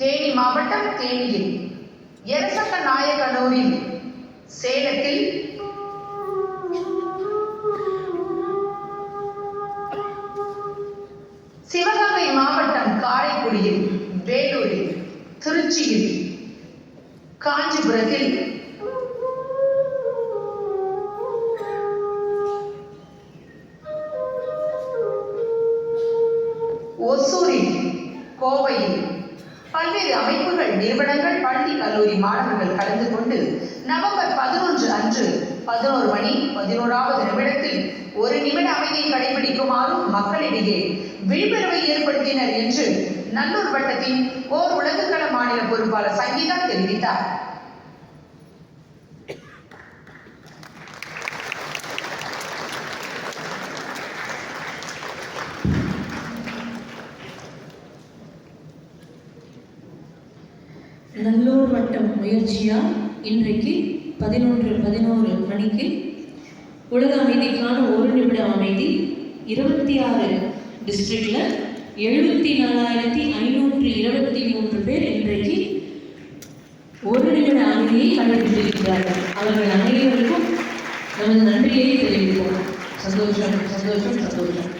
தேனி மாவட்டம் தேனியில். எரசக்க நாயகனூரில் சேலத்தில் சிவகங்கை மாவட்டம் காரைக்குடியில் வேலூரில் திருச்சியில் காஞ்சிபுரத்தில் ஒசூரில் கோவையில் பல்வேறு அமைப்புகள் நிறுவனங்கள் பள்ளி கல்லூரி மாணவர்கள் கலந்து கொண்டு நவம்பர் பதினொன்று அன்று பதினோரு மணி பதினோராவது நிமிடத்தில் ஒரு நிமிட அமைதியை கடைபிடிக்குமாறும் மக்களிடையே விழிப்புணர்வை ஏற்படுத்தினர் என்று நல்லூர் வட்டத்தின் ஓர் உலகக்கள மாநில பொறுப்பாளர் சங்கீதா தெரிவித்தார். நல்லூர் வட்டம் முயற்சியால் இன்றைக்கு பதினொன்று பதினோரு மணிக்கு உலக அமைதிக்கான ஒரு நிமிட அமைதி. இருபத்தி ஆறு டிஸ்ட்ரிக்டில் எழுபத்தி நாலாயிரத்தி ஐநூற்று இருபத்தி மூன்று பேர் இன்றைக்கு ஒரு நிமிட அமைதியை கடைபிடித்திருக்கிறார்கள். அவர்கள் அனைவருக்கும் நமது நன்றியை தெரிவிப்போம். சந்தோஷம் சந்தோஷம் சந்தோஷம்.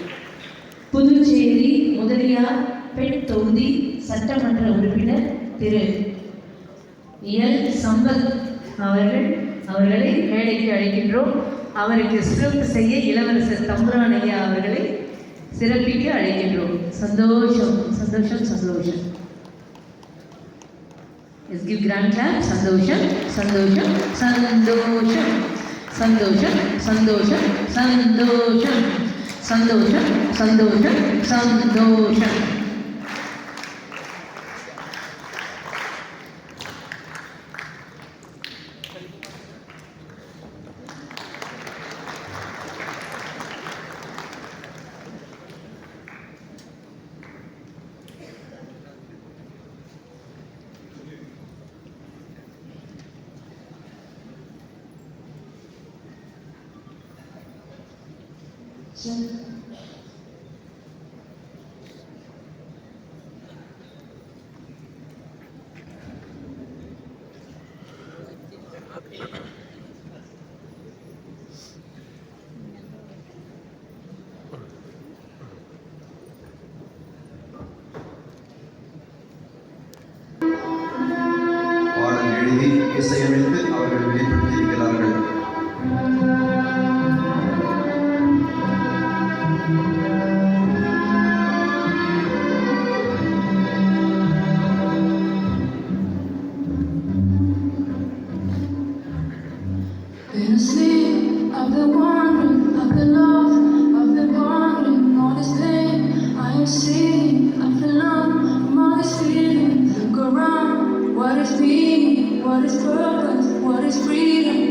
புதுச்சேரி முதலியார் பெண் தொகுதி சட்டமன்ற உறுப்பினர் திரு எல் சம்பத் அவர்கள் அவர்களை மேடைக்கு அழைக்கின்றோம். அவருக்கு சிறப்பு செய்ய இளவரசர் தம்புரான் அவர்களை சிறப்பிக்க அழைக்கின்றோம். சந்தோஷம் சந்தோஷம் சந்தோஷம். எஸ் கிவ் கிராண்ட் கிளாப் சந்தோஷம் சந்தோஷம் சந்தோஷம். சந்தோஷம் சந்தோஷம் சந்தோஷம். சந்தோஷம் சந்தோஷம் சந்தோஷம். இசையமைத்து அவர்கள் வெளிப்படுத்தியிருக்கிறார்கள். What is purpose? What is freedom?